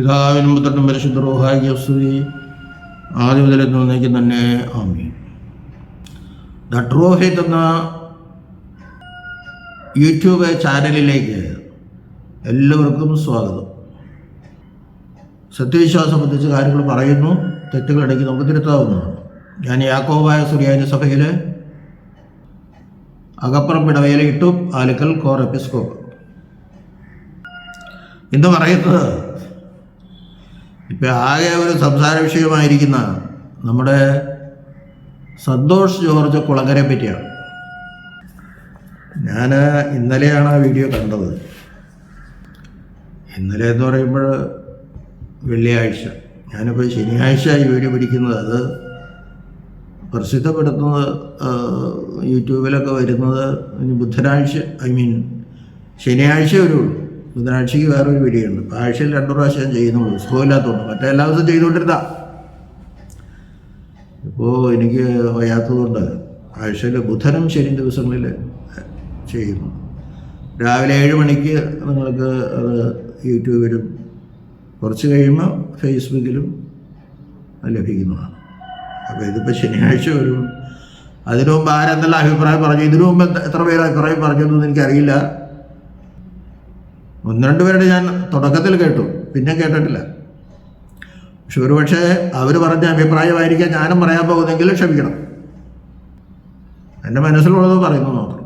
പിതാവിനും പുത്രനും പരിശുദ്ധ റോഹായി സ്തുതി ആദ്യം മുതൽ എന്നേക്കും തന്നെ ആമി ദ ട്രോഹിത് എന്ന യൂട്യൂബ് ചാനലിലേക്ക് എല്ലാവർക്കും സ്വാഗതം. സത്യവിശ്വാസം സംബന്ധിച്ച് കാര്യങ്ങൾ പറയുന്നു തെറ്റുകളിടയ്ക്ക് നമുക്ക് തിരുത്താവുന്നതാണ്. ഞാൻ യാക്കോബായ സുറിയാനി സഭയിലെ അകപ്പുറം പിടവയിലെ ഇട്ടും ആലുക്കൽ കോർ എപ്പിസ്കോപ്പ്. ഇന്ന് പറയുന്നത് ഇപ്പം ആകെ ഒരു സംസാര വിഷയമായിരിക്കുന്ന നമ്മുടെ സന്തോഷ് ജോർജ് കുളങ്ങരെ പറ്റിയാണ്. ഞാൻ ഇന്നലെയാണ് ആ വീഡിയോ കണ്ടത്. ഇന്നലെ എന്ന് പറയുമ്പോൾ വെള്ളിയാഴ്ച. ഞാനിപ്പോൾ ശനിയാഴ്ച ഈ വീഡിയോ പിടിക്കുന്നത്. അത് പ്രസിദ്ധപ്പെടുത്തുന്നത് യൂട്യൂബിലൊക്കെ വരുന്നത് ബുധനാഴ്ച ഐ മീൻ ശനിയാഴ്ച വരുള്ളൂ. ബുധനാഴ്ചയ്ക്ക് വേറൊരു വീഡിയോ ഉണ്ട്. ആഴ്ചയിൽ രണ്ടു പ്രാവശ്യം ചെയ്യുന്നുള്ളൂ. സുഖമില്ലാത്തതുകൊണ്ട്. മറ്റേ എല്ലാ ദിവസവും ചെയ്തുകൊണ്ടിരുന്ന. ഇപ്പോൾ എനിക്ക് വയ്യാത്തതുകൊണ്ട് ആഴ്ചയിൽ ബുധനും ശനി ദിവസങ്ങളിൽ ചെയ്യുന്നു. രാവിലെ ഏഴ് മണിക്ക് നിങ്ങൾക്ക് അത് യൂട്യൂബിലും കുറച്ച് കഴിയുമ്പോൾ ഫേസ്ബുക്കിലും ലഭിക്കുന്നതാണ്. അപ്പോൾ ഇതിപ്പോൾ ശനിയാഴ്ച വരും. അതിനു മുമ്പ് ആരെന്തെല്ലാം അഭിപ്രായം പറഞ്ഞു. ഇതിനു മുമ്പ് എത്ര പേര് അഭിപ്രായം പറഞ്ഞു എന്നൊന്നും എനിക്കറിയില്ല. ഒന്ന് രണ്ട് പേരുടെ ഞാൻ തുടക്കത്തിൽ കേട്ടു പിന്നെ കേട്ടിട്ടില്ല. പക്ഷെ ഒരുപക്ഷെ അവർ പറഞ്ഞ അഭിപ്രായമായിരിക്കാം ഞാനും പറയാൻ പോകുന്നെങ്കിൽ ക്ഷമിക്കണം. എന്റെ മനസ്സിലുള്ളത് പറയുന്നു മാത്രം.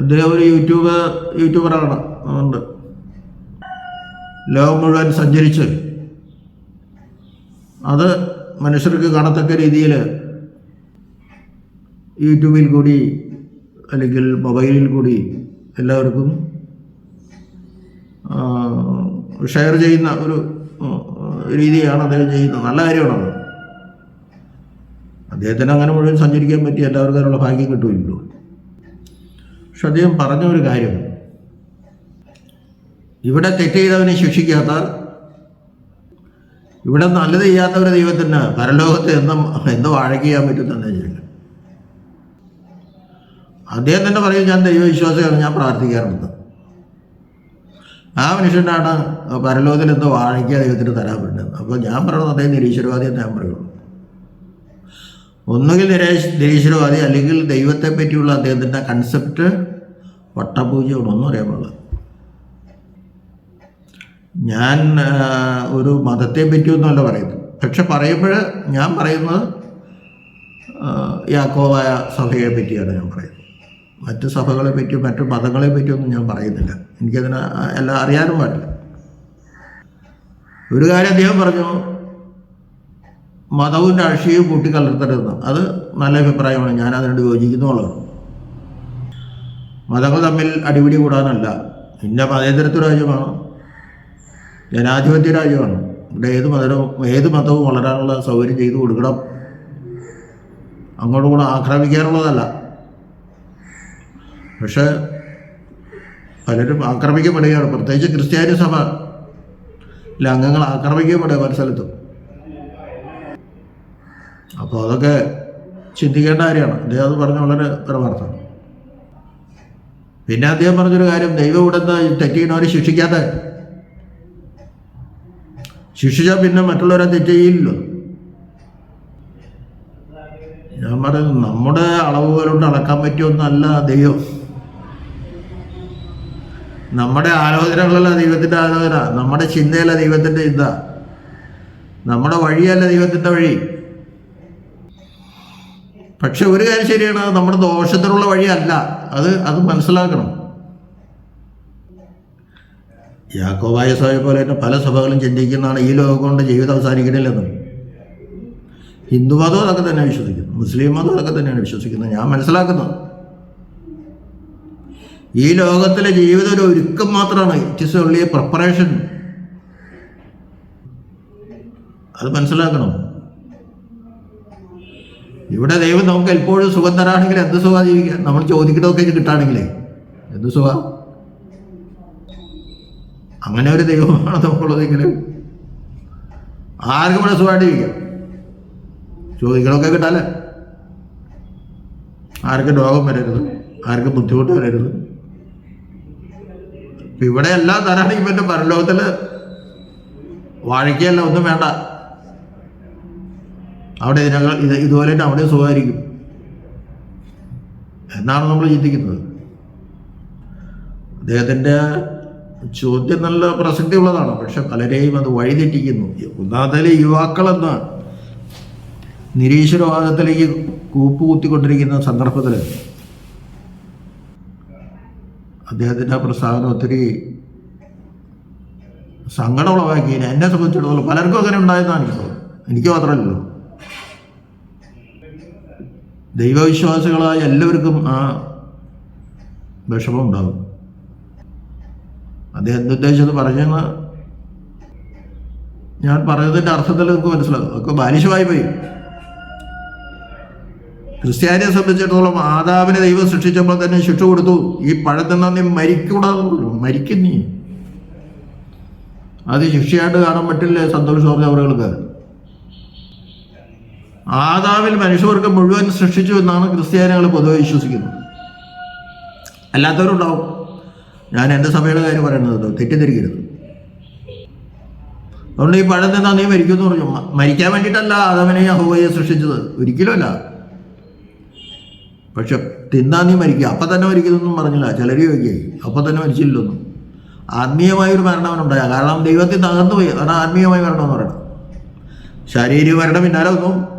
അദ്ദേഹം ഒരു യൂട്യൂബ് യൂട്യൂബറാണ് അതുകൊണ്ട് ലോകം മുഴുവൻ സഞ്ചരിച്ച് അത് മനുഷ്യർക്ക് കാണത്തക്ക രീതിയിൽ യൂട്യൂബിൽ കൂടി അല്ലെങ്കിൽ മൊബൈലിൽ കൂടി എല്ലാവർക്കും ഷെയർ ചെയ്യുന്ന ഒരു രീതിയാണ് അദ്ദേഹം ചെയ്യുന്നത്. നല്ല കാര്യമാണത് അദ്ദേഹത്തിന് അങ്ങനെ മുഴുവൻ സഞ്ചരിക്കാൻ പറ്റി എല്ലാവർക്കും അതിനുള്ള ഭാഗ്യം കിട്ടുമല്ലോ. പക്ഷെ അദ്ദേഹം പറഞ്ഞ ഒരു കാര്യം ഇവിടെ തെറ്റ് ചെയ്തവനെ ശിക്ഷിക്കാത്ത ഇവിടെ നല്ലത് ചെയ്യാത്തവരെ ദൈവത്തിന് പരലോകത്ത് എന്നും എന്ത് വാഴയ്ക്ക് ചെയ്യാൻ പറ്റും തന്നെ ചെയ്യില്ല അദ്ദേഹം തന്നെ പറയും ഞാൻ ദൈവവിശ്വാസിയാണ് ഞാൻ പ്രാർത്ഥിക്കാറുണ്ട്. ആ മനുഷ്യനാണ് പരലോകത്തിൽ എന്തോ വാഴയ്ക്കുക ദൈവത്തിന് തരാൻ പറ്റുന്നത് അപ്പോൾ ഞാൻ പറയുന്നത് അദ്ദേഹം നിരീശ്വരവാദി ഞാൻ പറയുള്ളൂ. ഒന്നുകിൽ നിരേശ് നിരീശ്വരവാദി അല്ലെങ്കിൽ ദൈവത്തെ പറ്റിയുള്ള അദ്ദേഹത്തിന്റെ കൺസെപ്റ്റ് വട്ടപൂജയോടൊന്നും അറിയാൻ പാടില്ല. ഞാൻ ഒരു മതത്തെ പറ്റിയൊന്നുമല്ല പറയുന്നത്. പക്ഷെ പറയുമ്പോൾ ഞാൻ പറയുന്നത് യാക്കോവായ സഭയെ പറ്റിയാണ് ഞാൻ പറയുന്നത്. മറ്റ് സഭകളെ പറ്റിയും മറ്റു മതങ്ങളെ പറ്റിയൊന്നും ഞാൻ പറയുന്നില്ല. എനിക്കതിന് എല്ലാം അറിയാനും പാടില്ല. ഒരു കാര്യം അദ്ദേഹം പറഞ്ഞു മതവും രാഷ്ട്രീയവും കൂട്ടിക്കലർത്തരുതെന്ന്. അത് നല്ല അഭിപ്രായമാണ്. ഞാൻ അതിനോട് യോജിക്കുന്നുള്ളതാണ് മതങ്ങൾ തമ്മിൽ അടിപിടി കൂടാനല്ല. ഇന്ന മതേതരത്വ രാജ്യമാണ്. ജനാധിപത്യ രാജ്യമാണ്. ഇവിടെ ഏത് മതവും ഏത് മതവും വളരാനുള്ള സൗകര്യം ചെയ്തു കൊടുക്കണം. അങ്ങോട്ടും കൂടെ ആക്രമിക്കാനുള്ളതല്ല. പക്ഷെ പലരും ആക്രമിക്കപ്പെടുകയാണ്. പ്രത്യേകിച്ച് ക്രിസ്ത്യാനി സഭ. അംഗങ്ങൾ ആക്രമിക്കപ്പെടുക പല സ്ഥലത്തും. അപ്പോൾ അതൊക്കെ ചിന്തിക്കേണ്ട കാര്യമാണ്. അദ്ദേഹം അത് പറഞ്ഞ വളരെ പരമാർത്ഥമാണ്. പിന്നെ അദ്ദേഹം പറഞ്ഞൊരു കാര്യം ദൈവം ഇവിടെ തെറ്റിയിടവരെ ശിക്ഷിക്കാതെ ശിക്ഷിച്ചാൽ പിന്നെ മറ്റുള്ളവരെ തെറ്റ് ചെയ്യില്ലല്ലോ ഞാൻ പറയുന്നത് നമ്മുടെ അളവുകൾ കൊണ്ട് അളക്കാൻ പറ്റിയൊന്നല്ല ദൈവം. നമ്മുടെ ആലോചനകളല്ല ദൈവത്തിന്റെ ആലോചന നമ്മുടെ ചിന്തയല്ല ദൈവത്തിന്റെ ചിന്ത. നമ്മുടെ വഴിയല്ല ദൈവത്തിന്റെ വഴി. പക്ഷെ ഒരു കാര്യം ശരിയാണ് അത് നമ്മുടെ ദോഷത്തിനുള്ള വഴിയല്ല. അത് അത് മനസ്സിലാക്കണം. യാക്കോബായ സഭയെ പോലെ തന്നെ പല സഭകളും ചിന്തിക്കുന്നതാണ് ഈ ലോകം കൊണ്ട് ജീവിതം അവസാനിക്കണില്ലെന്നും ഹിന്ദു അതൊക്കെ തന്നെ വിശ്വസിക്കുന്നു മുസ്ലിം മതം അതൊക്കെ തന്നെയാണ് വിശ്വസിക്കുന്നത്. ഞാൻ മനസ്സിലാക്കുന്നത് ഈ ലോകത്തിലെ ജീവിതം ഒരു ഒരുക്കം മാത്രമാണ്. It is only a preparation അത് മനസ്സിലാക്കണം. ഇവിടെ ദൈവം നമുക്ക് എപ്പോഴും സുഖം തരാണെങ്കിൽ എന്ത് സുഖ ജീവിക്കാം നമ്മൾ ചോദിക്കണമൊക്കെ കിട്ടുകയാണെങ്കിലേ എന്ത് സുഖ? അങ്ങനെ ഒരു ദൈവമാണ് നമുക്കുള്ളതെങ്കിൽ ആർക്കും ഇവിടെ സുഖമായിട്ട് ജീവിക്കാം. ചോദിക്കണമൊക്കെ കിട്ടാല്ലേ? ആർക്കും രോഗം വരരുത്. ആർക്കും ബുദ്ധിമുട്ട് വരരുത്. ഇപ്പം ഇവിടെ എല്ലാം തരാണെങ്കിൽ പറ്റും പരലോകത്തിൽ വാഴയ്ക്കല്ല ഒന്നും വേണ്ട. അവിടെ ഇതിനകം ഇത് ഇതുപോലെ തന്നെ അവിടെ സുഖമായിരിക്കും. എന്നാണ് നമ്മൾ ചിന്തിക്കുന്നത്. അദ്ദേഹത്തിന്റെ ചോദ്യം നല്ല പ്രസക്തി ഉള്ളതാണ് പക്ഷെ പലരെയും അത് വഴിതെറ്റിക്കുന്നു. ഒന്നാമതിൽ യുവാക്കളെന്ന് നിരീശ്വരവാദത്തിലേക്ക് കൂപ്പുകുത്തിക്കൊണ്ടിരിക്കുന്ന സന്ദർഭത്തിൽ അദ്ദേഹത്തിന്റെ പ്രസ്താവന ഒത്തിരി സങ്കടമുളവാക്കി. എന്നെ സംബന്ധിച്ചിടത്തോളം പലർക്കും അങ്ങനെ ഉണ്ടായതാണ് തോന്നുന്നത്. എനിക്ക് മാത്രമല്ലല്ലോ ദൈവവിശ്വാസികളായ എല്ലാവർക്കും ആ വിഷമം ഉണ്ടാകും അദ്ദേഹം എന്തുദ്ദേശിച്ചത് പറഞ്ഞെന്ന് ഞാൻ പറഞ്ഞതിന്റെ അർത്ഥത്തിൽ നിങ്ങൾക്ക് മനസ്സിലാകും. ഒക്കെ ബാലിശമായി പോയി. ക്രിസ്ത്യാനിയെ സംബന്ധിച്ചിടത്തോളം ആദാവിനെ ദൈവം സൃഷ്ടിച്ചപ്പോൾ തന്നെ ശിക്ഷ കൊടുത്തു. ഈ പഴത്തിൽ നിന്ന് നീ മരിക്കൂടാതുള്ളൂ മരിക്കും അത് ശിക്ഷയായിട്ട് കാണാൻ പറ്റില്ല സന്തോഷ് സ്വാമി അവർക്ക് ആദാവിൽ മനുഷ്യർക്ക് മുഴുവൻ സൃഷ്ടിച്ചു എന്നാണ് ക്രിസ്ത്യാനികൾ പൊതുവെ വിശ്വസിക്കുന്നത്. അല്ലാത്തവരുണ്ടാവും. ഞാൻ എന്റെ സഭയുടെ കാര്യം പറയുന്നത് തെറ്റിദ്ധരിക്കരുത്. അതുകൊണ്ട് ഈ പഴം തിന്നാ നീ മരിക്കുമെന്ന് പറഞ്ഞു. മരിക്കാൻ വേണ്ടിയിട്ടല്ല ആദാവിനെ ഹോവയെ സൃഷ്ടിച്ചത്. ഒരിക്കലുമല്ല. പക്ഷെ തിന്നാ നീ മരിക്കുക. അപ്പം തന്നെ മരിക്കുന്നൊന്നും പറഞ്ഞില്ല. ചിലർ ചോദിക്കുകയായി അപ്പം തന്നെ മരിച്ചില്ലൊന്നും. ആത്മീയമായൊരു മരണം അവനുണ്ടായ. കാരണം ദൈവത്തിൽ തകർന്നു പോയി. അതാണ് ആത്മീയമായ മരണം എന്ന് പറയുന്നത്. ശാരീരിക മരണം പിന്നാലെ വന്നു.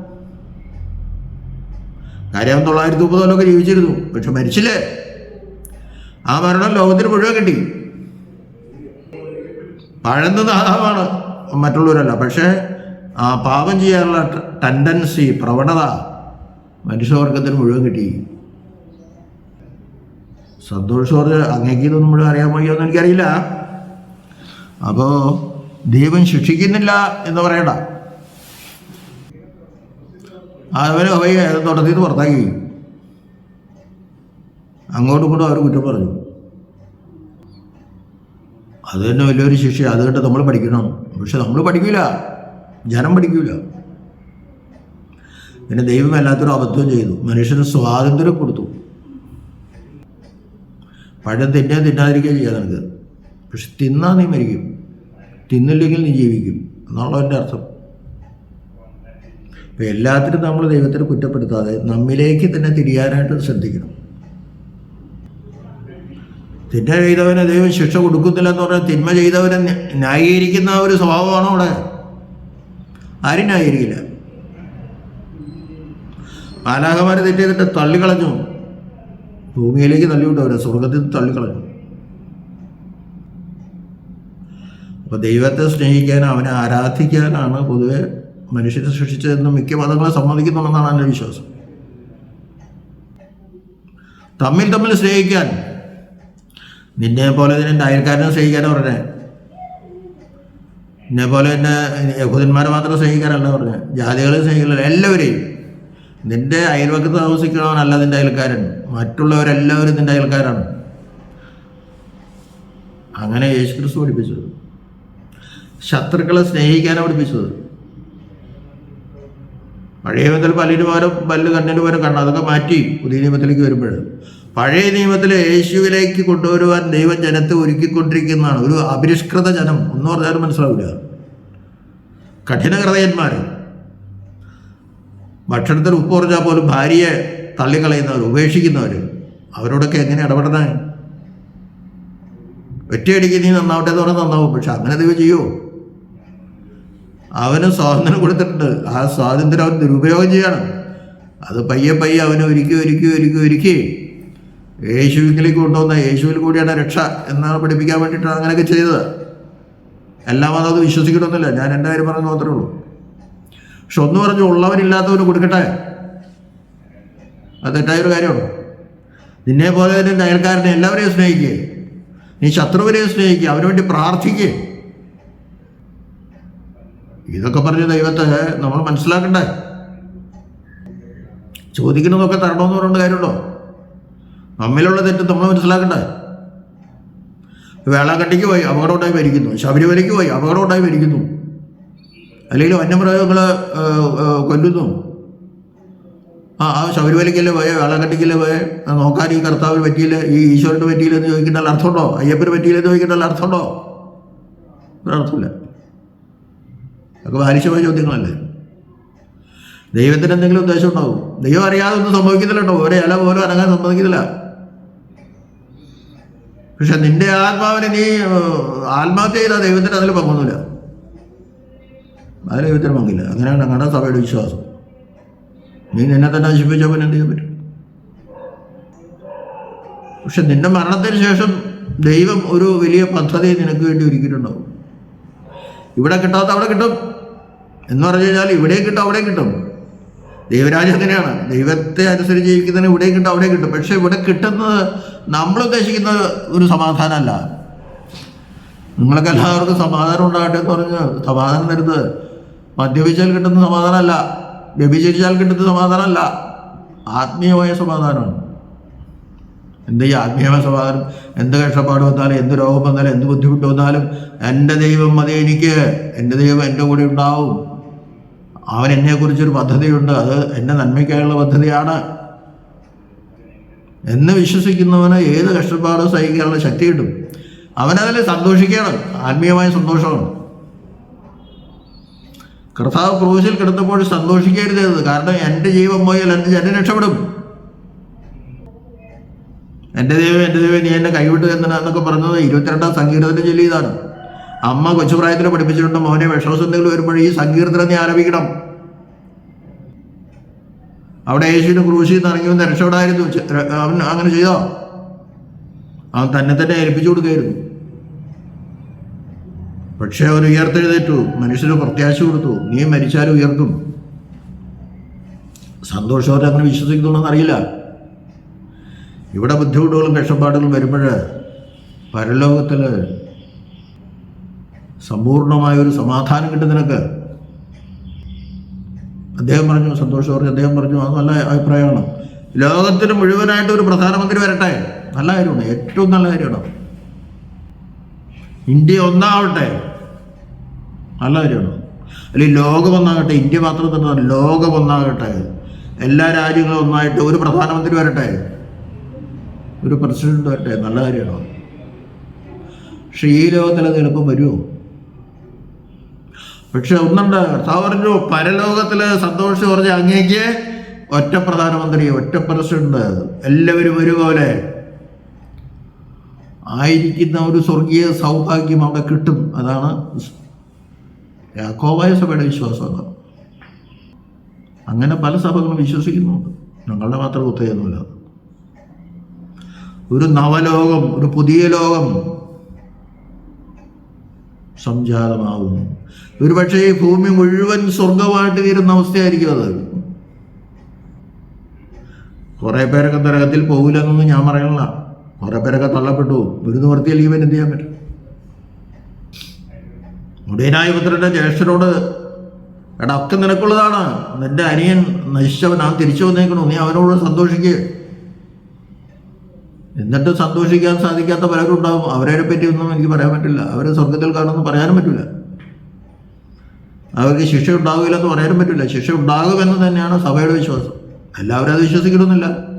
കാര്യം തൊള്ളായിരത്തി മുപ്പത് കൊല്ലമൊക്കെ ജീവിച്ചിരുന്നു. പക്ഷെ മരിച്ചില്ലേ? ആ മരണം ലോകത്തിന് മുഴുവൻ കിട്ടി. പഴന്നത് ആദാമാണ്. മറ്റുള്ളവരല്ല. പക്ഷേ പാപം ചെയ്യാനുള്ള ടെൻഡൻസി പ്രവണത മനുഷ്യവർഗത്തിന് മുഴുവൻ കിട്ടി. സന്തോഷ് ജോർജ് അങ്ങേക്ക് ഇതൊന്നും മുഴുവൻ അറിയാൻ എനിക്കറിയില്ല. അപ്പോൾ ദൈവം ശിക്ഷിക്കുന്നില്ല എന്ന് പറയണ്ട. അവരെ അവയെ തുടർത്തിൽ നിന്ന് പുറത്താക്കി. അങ്ങോട്ടും ഇങ്ങോട്ടും അവർ കുറ്റം പറഞ്ഞു. അത് തന്നെ വലിയൊരു ശിക്ഷ അത് കേട്ട് നമ്മൾ പഠിക്കണം. പക്ഷെ നമ്മൾ പഠിക്കില്ല ജനം പഠിക്കില്ല പിന്നെ ദൈവം വല്ലാത്തൊരു അബദ്ധം ചെയ്തു. മനുഷ്യന് സ്വാതന്ത്ര്യം കൊടുത്തു. പഴം തിന്നാൻ തിന്നാതിരിക്കുക ചെയ്യാൻ നിനക്ക്. പക്ഷെ തിന്നാ നീ മരിക്കും. തിന്നില്ലെങ്കിൽ നീ ജീവിക്കും. എന്നുള്ള എന്റെ അർത്ഥം. ഇപ്പം എല്ലാത്തിനും നമ്മൾ ദൈവത്തിന് കുറ്റപ്പെടുത്താതെ നമ്മിലേക്ക് തന്നെ തിരിയാനായിട്ട് ശ്രദ്ധിക്കണം. തിന്മ ചെയ്തവന് ദൈവം ശിക്ഷ കൊടുക്കുന്നില്ല എന്ന് പറഞ്ഞാൽ തിന്മ ചെയ്തവനെ ന്യ- ന്യായീകരിക്കുന്ന ഒരു സ്വഭാവമാണോ അവിടെ? ആരും ന്യായീകരിക്കില്ല. മാലാഹമാരെ തെറ്റ് തള്ളിക്കളഞ്ഞു ഭൂമിയിലേക്ക് തള്ളിവിട്ടവരെ സ്വർഗത്തിൽ തള്ളിക്കളഞ്ഞു അപ്പോൾ ദൈവത്തെ സ്നേഹിക്കാൻ അവനെ ആരാധിക്കാനാണ് പൊതുവെ മനുഷ്യരെ സൃഷ്ടിച്ചതെന്ന് മിക്ക മതങ്ങളെ സമ്മതിക്കുന്നുണ്ടെന്നാണ് എന്റെ വിശ്വാസം. തമ്മിൽ തമ്മിൽ സ്നേഹിക്കാൻ. നിന്നെ പോലെ തന്നെ എന്റെ അയൽക്കാരനെ സ്നേഹിക്കാനാണ് പറഞ്ഞത് എന്നെ പോലെ തന്നെ യഹൂദന്മാരെ മാത്രം സ്നേഹിക്കാനല്ല പറഞ്ഞത് ജാതികളെ സ്നേഹിക്കില്ല എല്ലാവരെയും. നിന്റെ അയൽവക്കത്ത് താമസിക്കണവനല്ല നിന്റെ അയൽക്കാരൻ. മറ്റുള്ളവരെല്ലാവരും നിന്റെ അയൽക്കാരാണ്. അങ്ങനെ യേശുക്രിസ്തു പഠിപ്പിച്ചത്. ശത്രുക്കളെ സ്നേഹിക്കാനാണ് പഠിപ്പിച്ചത്. പഴയ നിയമത്തിൽ പല്ലിന് പകരം പല്ല് കണ്ണിന് പകരം കണ്ണ്. അതൊക്കെ മാറ്റി പുതിയ നിയമത്തിലേക്ക് വരുമ്പോൾ. പഴയ നിയമത്തിൽ യേശുവിലേക്ക് കൊണ്ടുവരുവാൻ ദൈവം ജനത്തെ ഒരുക്കിക്കൊണ്ടിരിക്കുന്നതാണ്. ഒരു അപരിഷ്കൃത ജനം. എന്ന് പറഞ്ഞാലും മനസ്സിലാവില്ല. കഠിന ഹൃദയന്മാർ ഭക്ഷണത്തിൽ ഉപ്പ് കുറഞ്ഞാൽ പോലും ഭാര്യയെ തള്ളിക്കളയുന്നവർ ഉപേക്ഷിക്കുന്നവർ അവരോടൊക്കെ എങ്ങനെ ഇടപെടണേ? ഒറ്റയടിക്ക് നീ നന്നാവട്ടെ എന്ന് പറഞ്ഞാൽ നന്നാവും പക്ഷെ അങ്ങനെ ദൈവം ചെയ്യുമോ അവന് സ്വാതന്ത്ര്യം കൊടുത്തിട്ടുണ്ട്. ആ സ്വാതന്ത്ര്യം അവൻ ദുരുപയോഗം ചെയ്യണം. അത് പയ്യെ പയ്യെ അവനെ ഒരുക്കി ഒരുക്കി ഒരുക്കി ഒരുക്കി യേശുവിലേക്ക് കൊണ്ടുവന്ന യേശുവിൽ കൂടിയാണ് രക്ഷ എന്നാണ് പഠിപ്പിക്കാൻ വേണ്ടിയിട്ടാണ് അങ്ങനെയൊക്കെ ചെയ്തത്. എല്ലാം അത് വിശ്വസിക്കണമെന്നില്ല. ഞാൻ എന്റെ കാര്യം പറഞ്ഞു മാത്രമേ ഉള്ളൂ. പക്ഷെ ഒന്ന് പറഞ്ഞു ഉള്ളവനില്ലാത്തവന് കൊടുക്കട്ടെ. അത് തെറ്റായൊരു കാര്യമാണ്. നിന്നെ പോലെ തന്നെ അയൽക്കാരനെ എല്ലാവരെയും സ്നേഹിക്കുക നീ ശത്രുവിനെയും സ്നേഹിക്കുക അവന് വേണ്ടി പ്രാർത്ഥിക്കുക ഇതൊക്കെ പറഞ്ഞ ദൈവത്തെ നമ്മൾ മനസ്സിലാക്കണ്ടേ? ചോദിക്കുന്നതൊക്കെ തരണമെന്ന് പറഞ്ഞ കാര്യമുണ്ടോ? നമ്മിലുള്ള തെറ്റ് നമ്മൾ മനസ്സിലാക്കണ്ടേ? വേളാങ്കട്ടിക്ക് പോയി അപകടമുണ്ടായി മരിക്കുന്നു. ശബരിമലയ്ക്ക് പോയി അപകടമുണ്ടായി മരിക്കുന്നു. അല്ലെങ്കിൽ വന്യമൃഗങ്ങളെ കൊല്ലുന്നു. ആ ആ ശബരിമലയ്ക്കല്ലേ പോയെ വേളാങ്കട്ടിക്കല്ലേ പോയെ? നോക്കാൻ ഈ കർത്താവിന് പറ്റിയില്ല? ഈ ഈശ്വരന് പറ്റിയില്ല എന്ന് ചോദിക്കേണ്ട അർത്ഥമുണ്ടോ? അയ്യപ്പന് പറ്റിയില്ല എന്ന് ചോദിക്കേണ്ട അർത്ഥമുണ്ടോ? ഒരർത്ഥമില്ല അതൊക്കെ ബാലിശമായ ചോദ്യങ്ങളല്ലേ. ദൈവത്തിന് എന്തെങ്കിലും ഉദ്ദേശം ഉണ്ടാവും. ദൈവം അറിയാതെ ഒന്നും സംഭവിക്കുന്നില്ല കേട്ടോ ഒരേ ഇല പോലും അനങ്ങാൻ സമ്മതിക്കുന്നില്ല. പക്ഷെ നിന്റെ ആത്മാവിനെ നീ ആത്മഹത്യ ചെയ്താൽ ദൈവത്തിന് അതിൽ പങ്കൊന്നുമില്ല. അതിൽ ദൈവത്തിന് പങ്കില്ല. അങ്ങനെയാണ് ഞങ്ങളുടെ സഭയുടെ വിശ്വാസം. നീ നിന്നെ തന്നെ നശിപ്പിച്ചാൽ പിന്നെ എന്ത് ചെയ്യാൻ പറ്റും? പക്ഷെ നിന്റെ മരണത്തിന് ശേഷം ദൈവം ഒരു വലിയ പദ്ധതി നിനക്ക് വേണ്ടി ഒരുക്കിയിട്ടുണ്ടാവും. ഇവിടെ കിട്ടാത്ത അവിടെ കിട്ടും. എന്ന് പറഞ്ഞു കഴിഞ്ഞാൽ ഇവിടെയും കിട്ടും അവിടെയും കിട്ടും. ദൈവരാജ്യം അങ്ങനെയാണ് ദൈവത്തെ അനുസരിച്ച് ജീവിക്കുന്നതിന് ഇവിടെ കിട്ടും അവിടെ കിട്ടും. പക്ഷെ ഇവിടെ കിട്ടുന്നത് നമ്മൾ ഉദ്ദേശിക്കുന്ന ഒരു സമാധാനമല്ല. നിങ്ങൾക്ക് എല്ലാവർക്കും സമാധാനം ഉണ്ടാകട്ടെ എന്ന് പറഞ്ഞ് സമാധാനം തരുന്നത് മദ്യപിച്ചാൽ കിട്ടുന്ന സമാധാനമല്ല വ്യഭിചരിച്ചാൽ കിട്ടുന്ന സമാധാനമല്ല. ആത്മീയമായ സമാധാനമാണ്. എന്ത് ഈ ആത്മീയമായ സമാധാനം എന്ത് കഷ്ടപ്പാട് വന്നാലും എന്ത് രോഗം വന്നാലും എന്ത് ബുദ്ധിമുട്ട് വന്നാലും എന്റെ ദൈവം മതി എനിക്ക്. എന്റെ ദൈവം എന്റെ കൂടെ ഉണ്ടാവും. അവൻ എന്നെക്കുറിച്ചൊരു പദ്ധതിയുണ്ട്. അത് എന്റെ നന്മയ്ക്കായുള്ള പദ്ധതിയാണ്. എന്ന് വിശ്വസിക്കുന്നവന് ഏത് കഷ്ടപ്പാടും സഹിക്കാനുള്ള ശക്തി കിട്ടും. അവനതിൽ സന്തോഷിക്കണം. ആത്മീയമായ സന്തോഷമാണ്. കർത്താവ് ക്രൂശിൽ കിടന്നപ്പോൾ സന്തോഷിക്കരുത്. കാരണം എന്റെ ജീവൻ പോയാൽ എന്റെ ജനം രക്ഷപ്പെടും. എന്റെ ദൈവം എന്റെ ദൈവം നീ എന്നെ കൈവിട്ടു എന്നൊക്കെ പറഞ്ഞത് ഇരുപത്തിരണ്ടാം സങ്കീർത്തനം ചൊല്ലിയതാണ്. അമ്മ കൊച്ചുപ്രായത്തിൽ പഠിപ്പിച്ചിട്ടുണ്ട്. മോനെ വിഷമസന്ധികൾ വരുമ്പോൾ ഈ സങ്കീർത്തനം നീ ആരംഭിക്കണം അവിടെ യേശുവിന് ക്രൂശിൽ നിന്ന് ഇറങ്ങി വന്ന് രക്ഷപ്പെടായിരുന്നു. അവൻ അങ്ങനെ ചെയ്തോ? അവൻ തന്നെ തന്നെ ഏൽപ്പിച്ചു കൊടുക്കുകയായിരുന്നു. പക്ഷെ അവർ ഉയർത്തെഴുന്നേറ്റു. മനുഷ്യന് പ്രത്യാശ കൊടുത്തു. നീ മരിച്ചാൽ ഉയർത്തും സന്തോഷവരെ അങ്ങനെ വിശ്വസിക്കുന്നുണ്ടെന്ന് അറിയില്ല ഇവിടെ ബുദ്ധിമുട്ടുകളും കഷ്ടപ്പാടുകളും വരുമ്പോൾ പരലോകത്തിൽ സമ്പൂർണമായൊരു സമാധാനം കിട്ടും നിനക്ക്. അദ്ദേഹം പറഞ്ഞു സന്തോഷം പറഞ്ഞു അദ്ദേഹം പറഞ്ഞു അത് നല്ല അഭിപ്രായമാണ്. ലോകത്തിന് മുഴുവനായിട്ട് ഒരു പ്രധാനമന്ത്രി വരട്ടെ. നല്ല കാര്യമാണ്. ഏറ്റവും നല്ല കാര്യമാണ്. ഇന്ത്യ ഒന്നാവട്ടെ. നല്ല കാര്യമാണ്. അല്ലെങ്കിൽ ലോകം ഒന്നാകട്ടെ. ഇന്ത്യ മാത്രം തന്നെ ലോകം ഒന്നാകട്ടെ. എല്ലാ രാജ്യങ്ങളും ഒന്നായിട്ട് ഒരു പ്രധാനമന്ത്രി വരട്ടെ. ഒരു പ്രസിഡന്റ് വരട്ടെ. നല്ല കാര്യമാണ്. പക്ഷേ ഈ ലോകത്തിൽ അത് എളുപ്പം വരുമോ? പക്ഷെ ഒന്നുണ്ട് പറഞ്ഞു പരലോകത്തിൽ സന്തോഷം പറഞ്ഞ അങ്ങേക്ക് ഒറ്റ പ്രധാനമന്ത്രി ഒറ്റ പ്രസിഡന്റ്. എല്ലാവരും ഒരുപോലെ. ആയിരിക്കുന്ന ഒരു സ്വർഗീയ സൗഭാഗ്യം അവിടെ കിട്ടും. അതാണ് യാക്കോവായ സഭയുടെ വിശ്വാസം അതാണ് അങ്ങനെ പല സഭകളും വിശ്വസിക്കുന്നുണ്ട്. ഞങ്ങളുടെ മാത്രം കുത്തയൊന്നുമില്ല ഒരു നവലോകം ഒരു പുതിയ ലോകം സംജാതമാകുന്നു. ഒരുപക്ഷെ ഈ ഭൂമി മുഴുവൻ സ്വർഗമായിട്ട് തീരുന്ന അവസ്ഥയായിരിക്കും അത്. കുറേ പേരൊക്കെ നരകത്തിൽ പോകില്ലെന്നൊന്നും ഞാൻ പറയണില്ല കുറെ പേരൊക്കെ തള്ളപ്പെട്ടു. ഒരു നിവർത്തിയിൽ ഇവൻ എന്ത് ചെയ്യാൻ പറ്റും? മുടിയനായ പുത്രന്റെ ജ്യേഷ്ഠനോട് എടാ ഒക്കെ നിനക്കുള്ളതാണ്. നിന്റെ അനിയൻ നശിച്ചവൻ ആ തിരിച്ചു വന്നേക്കണു. നീ അവനോട് സന്തോഷിക്കുക എന്നിട്ട് സന്തോഷിക്കാൻ സാധിക്കാത്ത പലരും ഉണ്ടാവും. അവരെ പറ്റി ഒന്നും എനിക്ക് പറയാൻ പറ്റില്ല. അവരെ സ്വർഗത്തിൽ കാണുമെന്ന് പറയാനും പറ്റില്ല. അവർക്ക് ശിക്ഷ ഉണ്ടാകില്ലെന്ന് പറയാനും പറ്റില്ല. ശിക്ഷ ഉണ്ടാകുമെന്ന് തന്നെയാണ് സഭയുടെ വിശ്വാസം. എല്ലാവരും അത് വിശ്വസിക്കണമെന്നില്ല.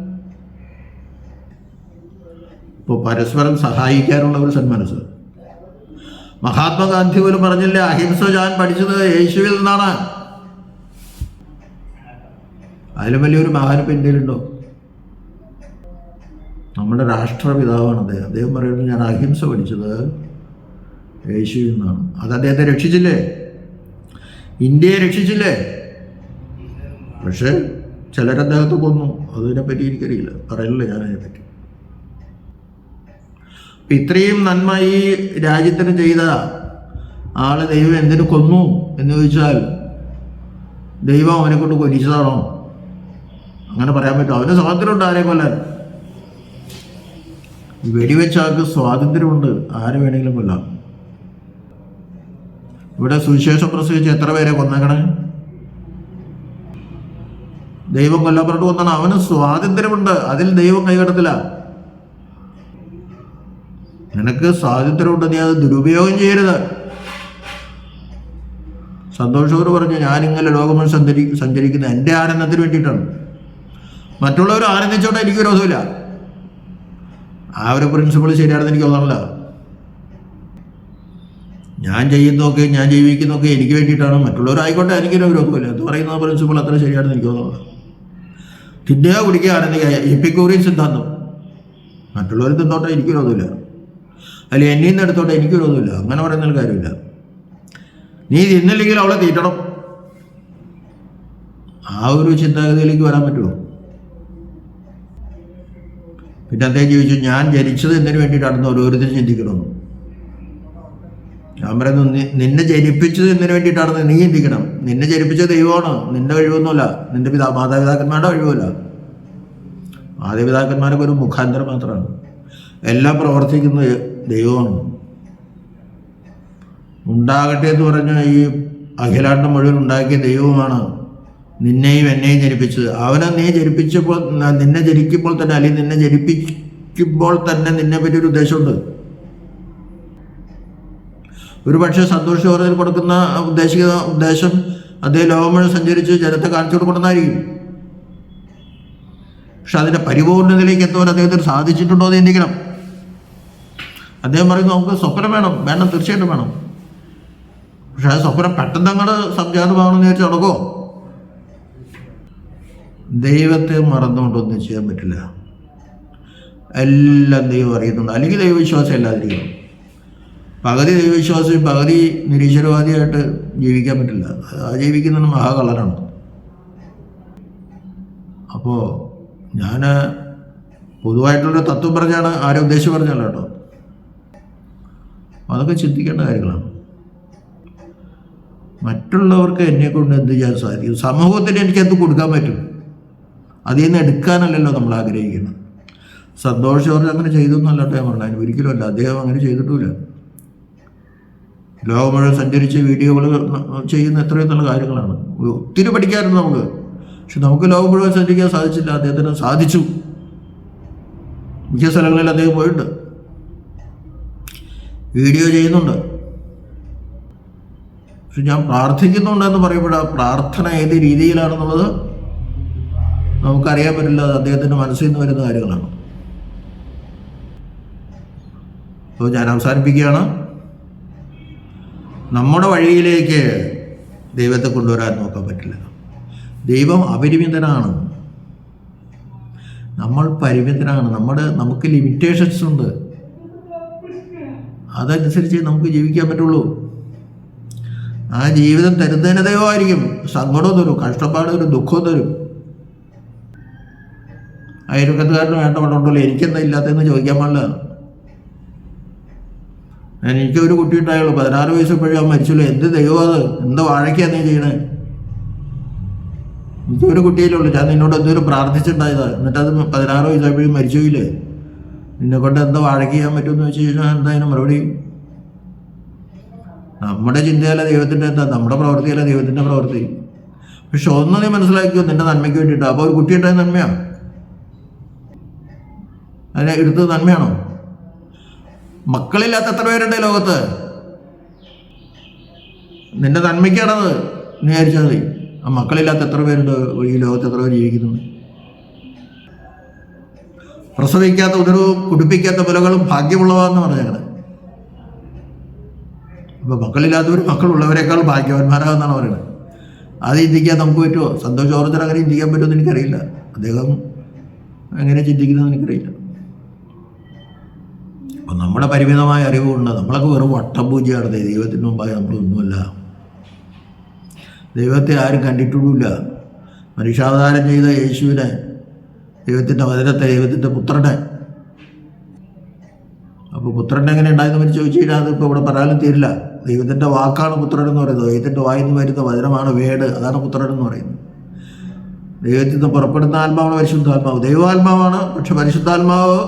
ഇപ്പോൾ പരസ്പരം സഹായിക്കാനുള്ള ഒരു സന്മനസ് മഹാത്മാഗാന്ധി പോലും പറഞ്ഞില്ലേ അഹിംസ ഞാൻ പഠിച്ചത് യേശുവിൽ നിന്നാണ്. അതിലും വലിയൊരു മഹാനിപ്പം ഇന്ത്യയിലുണ്ടോ? നമ്മുടെ രാഷ്ട്രപിതാവാണ് അദ്ദേഹം. അദ്ദേഹം പറയുന്നത് ഞാൻ അഹിംസ പഠിച്ചത് യേശുവിൽ നിന്നാണ്. അത് അദ്ദേഹത്തെ രക്ഷിച്ചില്ലേ? ഇന്ത്യയെ രക്ഷിച്ചില്ലേ? പക്ഷേ ചിലരദ്ദേഹത്തെ കൊന്നു. അതിനെപ്പറ്റി എനിക്കറിയില്ല. പറയില്ല ഞാൻ അതിനെപ്പറ്റി. ഇത്രയും നന്മ ഈ രാജ്യത്തിന് ചെയ്ത ആളെ ദൈവം എന്തിനു കൊന്നു എന്ന് ചോദിച്ചാൽ ദൈവം അവനെ കൊണ്ട് കൊല്ലിച്ചതാണോ? അങ്ങനെ പറയാൻ പറ്റും. അവന് സ്വാതന്ത്ര്യമുണ്ട് ആരെ കൊല്ലാൻ? വെടിവെച്ച ആൾക്ക് സ്വാതന്ത്ര്യമുണ്ട്. ആരെ വേണമെങ്കിലും കൊല്ലാം. ഇവിടെ സുവിശേഷം പ്രസവിച്ച് എത്ര പേരെ കൊന്നേക്കണേ? ദൈവം കൊല്ലപ്പെട്ട് കൊന്നാണ് അവന് സ്വാതന്ത്ര്യമുണ്ട്. അതിൽ ദൈവം കൈകടത്തില്ല. നിനക്ക് സ്വാതന്ത്ര്യമുണ്ട് നീ അത് ദുരുപയോഗം ചെയ്യരുത്. സന്തോഷവർ പറഞ്ഞു ഞാനിങ്ങനെ ലോകം സഞ്ചരി സഞ്ചരിക്കുന്ന എന്റെ ആനന്ദത്തിന് വേണ്ടിയിട്ടാണ്. മറ്റുള്ളവർ ആനന്ദിച്ചോട്ടെ എനിക്ക് വിരോധമില്ല ആ ഒരു പ്രിൻസിപ്പിൾ ശരിയാണെന്ന് എനിക്ക് തോന്നണില്ല. ഞാൻ ചെയ്യുന്നതൊക്കെ ഞാൻ ജീവിക്കുന്നതൊക്കെ എനിക്ക് വേണ്ടിയിട്ടാണ്. മറ്റുള്ളവരായിക്കോട്ടെ എനിക്കൊരു വിരോധമില്ല എന്ന് പറയുന്ന പ്രിൻസിപ്പിൾ അത്ര ശരിയാണെന്ന് എനിക്ക് തോന്നുന്നത് തിന്നുക കുടിക്കുക ആനന്ദിക്കുക സിദ്ധാന്തം. മറ്റുള്ളവർ തിന്നോട്ടെ എനിക്ക് വിരോധമില്ല അല്ലെങ്കിൽ എന്നെ നിന്ന് എടുത്തോട്ടെ എനിക്ക് വിരോധമില്ല അങ്ങനെ പറയുന്നതിൽ കാര്യമില്ല. നീ തിന്നില്ലെങ്കിൽ അവളെ തീറ്റണം. ആ ഒരു ചിന്താഗതിയിലേക്ക് വരാൻ പറ്റുമോ? പിന്നെ അദ്ദേഹം ചോദിച്ചു ഞാൻ ജനിച്ചത് എന്തിനു വേണ്ടിയിട്ടാണെന്ന് ഓരോരുത്തരും ചിന്തിക്കണമെന്ന് ഞാൻ പറയുന്നു നിന്നെ ജനിപ്പിച്ചത് എന്തിനു വേണ്ടിയിട്ടാണെന്ന് നീ ചിന്തിക്കണം. നിന്നെ ജനിപ്പിച്ച ദൈവമാണ്. നിന്റെ കഴിവൊന്നുമല്ല. നിന്റെ പിതാ മാതാപിതാക്കന്മാരുടെ കഴിവല്ല. മാതാപിതാക്കന്മാരൊക്കെ ഒരു മുഖാന്തരം മാത്രമാണ്. എല്ലാം പ്രവർത്തിക്കുന്നത് ദൈവമാണ് ഉണ്ടാകട്ടെ എന്ന് പറഞ്ഞ ഈ അഖിലാണ്ടം മുഴുവൻ ഉണ്ടാക്കിയ ദൈവമാണ് നിന്നെയും എന്നെയും ജനിപ്പിച്ചത്. അവനെ നീ ജനിപ്പിച്ചപ്പോൾ നിന്നെ ജനിക്കുമ്പോൾ തന്നെ അല്ലെങ്കിൽ നിന്നെ ജനിപ്പിക്കുമ്പോൾ തന്നെ നിന്നെ പറ്റി ഒരു ഉദ്ദേശമുണ്ട്. ഒരു പക്ഷേ സന്തോഷ കൊടുക്കുന്ന ഉദ്ദേശിക്കുന്ന ഉദ്ദേശം അതേ ലോകം മുഴുവൻ സഞ്ചരിച്ച് ജനത്തെ കാണിച്ചു കൊടുക്കണമെന്നായിരിക്കും പക്ഷെ അതിന്റെ പരിപൂർണതയിലേക്ക് എത്തുവാൻ അദ്ദേഹത്തിന് സാധിച്ചിട്ടുണ്ടോ എന്ന് ചിന്തിക്കണം. അദ്ദേഹം പറയുന്നു നമുക്ക് സ്വപ്നം വേണം വേണം തീർച്ചയായിട്ടും വേണം. പക്ഷെ ആ സ്വപ്നം പെട്ടെന്ന് അങ്ങോട്ട് സംജാതമാണെന്ന് വിചാരിച്ച് നടക്കോ ദൈവത്തെ മറന്നുകൊണ്ടൊന്നും ചെയ്യാൻ പറ്റില്ല. എല്ലാം ദൈവം അറിയുന്നുണ്ട്. അല്ലെങ്കിൽ ദൈവവിശ്വാസം ഇല്ലാതിരിക്കണം. പകുതി ദൈവവിശ്വാസം പകുതി നിരീശ്വരവാദിയായിട്ട് ജീവിക്കാൻ പറ്റില്ല. ആ ജീവിക്കുന്നത് മഹാകള്ളനാണ്. അപ്പോൾ ഞാൻ പൊതുവായിട്ടുള്ള തത്വം പറഞ്ഞാണ് ആരും ഉദ്ദേശം പറഞ്ഞല്ലോ കേട്ടോ. അതൊക്കെ ചിന്തിക്കേണ്ട കാര്യങ്ങളാണ്. മറ്റുള്ളവർക്ക് എന്നെ കൊണ്ട് എന്ത് ചെയ്യാൻ സാധിക്കും? സമൂഹത്തിന് എനിക്ക് എന്ത് കൊടുക്കാൻ പറ്റും? അതിൽ നിന്ന് എടുക്കാനല്ലല്ലോ നമ്മൾ ആഗ്രഹിക്കുന്നത്. സന്തോഷം അവർ അങ്ങനെ ചെയ്തു എന്നല്ലട്ടോ ഞാൻ പറഞ്ഞു ഒരിക്കലും അല്ല. അദ്ദേഹം അങ്ങനെ ചെയ്തിട്ടില്ല ലോകം മുഴുവൻ സഞ്ചരിച്ച് വീഡിയോകൾ ചെയ്യുന്ന എത്രയോ നല്ല കാര്യങ്ങളാണ്. ഒത്തിരി പഠിക്കാറുണ്ട് നമുക്ക്. പക്ഷെ നമുക്ക് ലോകം മുഴുവൻ സഞ്ചരിക്കാൻ സാധിച്ചില്ല. അദ്ദേഹത്തിന് സാധിച്ചു. മിക്ക സ്ഥലങ്ങളിൽ അദ്ദേഹം പോയിട്ടുണ്ട്. വീഡിയോ ചെയ്യുന്നുണ്ട്. ഞാൻ പ്രാർത്ഥിക്കുന്നുണ്ടെന്ന് പറയുമ്പോൾ ആ പ്രാർത്ഥന ഏത് രീതിയിലാണെന്നുള്ളത് നമുക്കറിയാൻ പറ്റില്ല. അത് അദ്ദേഹത്തിന്റെ മനസ്സിൽ നിന്ന് വരുന്ന കാര്യങ്ങളാണ്. അപ്പോൾ ഞാൻ അവസാനിപ്പിക്കുകയാണ്. നമ്മുടെ വഴിയിലേക്ക് ദൈവത്തെ കൊണ്ടുവരാൻ നോക്കാൻ പറ്റില്ല. ദൈവം അപരിമിതനാണ്. നമ്മൾ പരിമിതനാണ് നമ്മുടെ നമുക്ക് ലിമിറ്റേഷൻസ് ഉണ്ട്. അതനുസരിച്ച് നമുക്ക് ജീവിക്കാൻ പറ്റുള്ളൂ. ആ ജീവിതം തരുന്നതിന് ദൈവമായിരിക്കും. സങ്കടവും തരും കഷ്ടപ്പാട് തരും ദുഃഖവും തരും. അയൽക്കത്തുകാരന് വേണ്ട പണ്ടുണ്ടല്ലോ എനിക്കെന്താ ഇല്ലാത്തതെന്ന് ചോദിക്കാൻ പാടില്ല. എനിക്ക് ഒരു കുട്ടി ഉണ്ടായുള്ളൂ. പതിനാറ് വയസ്സപ്പോഴും അവൻ മരിച്ചല്ലോ. എന്ത് ദൈവം അത്? എന്ത് വാഴയ്ക്കാ നീ ചെയ്യണേ? എനിക്കൊരു കുട്ടിയിലുള്ളൂ ഞാൻ നിന്നോട് എന്തൊരു പ്രാർത്ഥിച്ചിട്ടുണ്ടായതാണ് എന്നിട്ടത് പതിനാറ് വയസ്സായപ്പോഴും മരിച്ചുപോയില്ലേ? നിന്നെ കൊണ്ട് എന്താ വാഴയ്ക്ക് ചെയ്യാൻ പറ്റുമെന്ന് വെച്ച് കഴിഞ്ഞാൽ എന്താ അതിന് മറുപടി? നമ്മുടെ ചിന്തയല്ല ദൈവത്തിന്റെ എന്താ? നമ്മുടെ പ്രവൃത്തിയല്ല ദൈവത്തിന്റെ പ്രവൃത്തി. പക്ഷെ ഒന്ന് നീ മനസ്സിലാക്കിയോ നിന്റെ നന്മയ്ക്ക് വേണ്ടിയിട്ട്. അപ്പോൾ ഒരു കുട്ടി ഉണ്ടായ നന്മയാണ് അതിനെ എടുത്തത് നന്മയാണോ? മക്കളില്ലാത്ത എത്ര പേരുണ്ട് ലോകത്ത്? നിന്റെ നന്മയ്ക്കാണത്. നീ വിചാരിച്ചാൽ മതി. ആ മക്കളില്ലാത്ത എത്ര പേരുണ്ട് ഈ ലോകത്ത്? എത്ര പേര് ജീവിക്കുന്നുണ്ട്? പ്രസവിക്കാത്ത ഉദരവും കുടിപ്പിക്കാത്ത പുലകളും ഭാഗ്യമുള്ളവാന്ന് പറഞ്ഞേക്കണേ. അപ്പൊ മക്കളില്ലാത്തവർ മക്കളുള്ളവരെക്കാൾ ഭാഗ്യവാന്മാരാകുന്നാണ് പറയുന്നത്. അത് ചിന്തിക്കാൻ നമുക്ക് പറ്റുമോ? സന്തോഷ് ഓർജർ അങ്ങനെ ചിന്തിക്കാൻ പറ്റുമെന്ന് എനിക്കറിയില്ല. അദ്ദേഹം എങ്ങനെ ചിന്തിക്കുന്നതെന്ന് എനിക്കറിയില്ല. അപ്പം നമ്മുടെ പരിമിതമായ അറിവുകൊണ്ട് നമ്മളൊക്കെ വെറും വട്ടപൂജയാണ് ദൈവത്തിന് മുമ്പായി നമ്മളൊന്നുമല്ല. ദൈവത്തെ ആരും കണ്ടിട്ടുമില്ല. മനുഷ്യാവതാരം ചെയ്ത യേശുവിനെ ദൈവത്തിന്റെ വചനത്തെ ദൈവത്തിന്റെ പുത്രനെ. അപ്പോൾ പുത്രൻ എങ്ങനെ ഉണ്ടായെന്ന് പറ്റി ചോദിച്ചു കഴിഞ്ഞാൽ അതിപ്പോൾ ഇവിടെ പറയാനും തീരില്ല. ദൈവത്തിന്റെ വാക്കാണ് പുത്രൻ എന്ന് പറയുന്നത്. ദൈവത്തിന്റെ വായിൽ നിന്ന് വരുന്ന വചനമാണ് വേട്. അതാണ് പുത്രൻ എന്ന് പറയുന്നത്. ദൈവത്തിൽ നിന്ന് പുറപ്പെടുന്ന ആത്മാവാണ് പരിശുദ്ധാത്മാവ്. ദൈവാത്മാവാണ് പക്ഷെ പരിശുദ്ധാത്മാവ്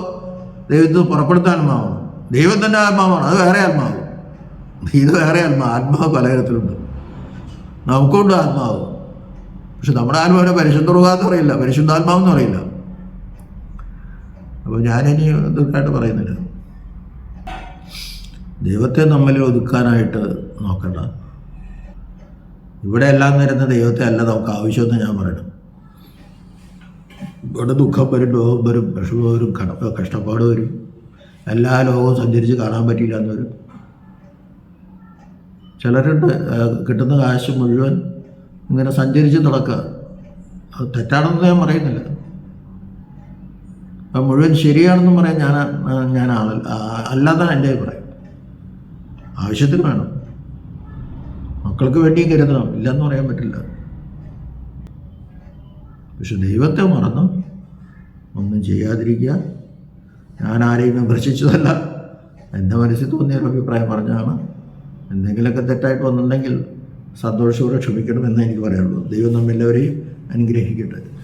ദൈവത്തിൽ നിന്ന് പുറപ്പെടുന്ന ആത്മാവാണ്. ദൈവം തന്നെ ആത്മാവാണ്. അത് വേറെ ആത്മാവ്. ഇത് വേറെ ആത്മാവ് ആത്മാവ് പലതരത്തിലുണ്ട്. നമുക്കുണ്ട് ആത്മാവ്. പക്ഷെ നമ്മുടെ ആത്മാവിനെ പരിശുദ്ധ എന്ന് പറയില്ല. പരിശുദ്ധാത്മാവെന്ന് പറയില്ല. അപ്പോൾ ഞാനിനി ദീർഘമായിട്ട് പറയുന്നില്ല. ദൈവത്തെ നമ്മൾ ഒതുക്കാനായിട്ട് നോക്കണ്ട. ഇവിടെ എല്ലാം തരുന്ന ദൈവത്തെ അല്ല നമുക്ക് ആവശ്യമെന്ന് ഞാൻ പറയണം. ഇവിടെ ദുഃഖം വരും രോഗം വരും വിഷമം വരും കട കഷ്ടപ്പാട് വരും എല്ലാ ലോകവും സഞ്ചരിച്ച് കാണാൻ പറ്റിയില്ല എന്ന് വരും ചിലരുണ്ട് കിട്ടുന്ന കാശ് മുഴുവൻ ഇങ്ങനെ സഞ്ചരിച്ച് നടക്കുക. അത് തെറ്റാണെന്ന് ഞാൻ പറയുന്നില്ല. അത് മുഴുവൻ ശരിയാണെന്ന് പറയാൻ ഞാൻ ഞാൻ ആളല്ല ആ- അല്ലാതാണ് എന്റെ അഭിപ്രായം. ആവശ്യത്തിന് വേണം. മക്കൾക്ക് വേണ്ടിയും കരുതണം. ഇല്ലെന്ന് പറയാൻ പറ്റില്ല. പക്ഷെ ദൈവത്തെ മറന്നു. ഒന്നും ചെയ്യാതിരിക്കുക. ഞാൻ ആരെയും വിമർശിച്ചതല്ല. എന്റെ മനസ്സിൽ തോന്നിയ അഭിപ്രായം പറഞ്ഞാണ് എന്തെങ്കിലുമൊക്കെ തെറ്റായിട്ട് വന്നിട്ടുണ്ടെങ്കിൽ സന്തോഷത്തോടെ ക്ഷമിക്കണമെന്ന് എനിക്ക് പറയാനുള്ളൂ. ദൈവം നമ്മെല്ലാവരെയും അനുഗ്രഹിക്കട്ടെ.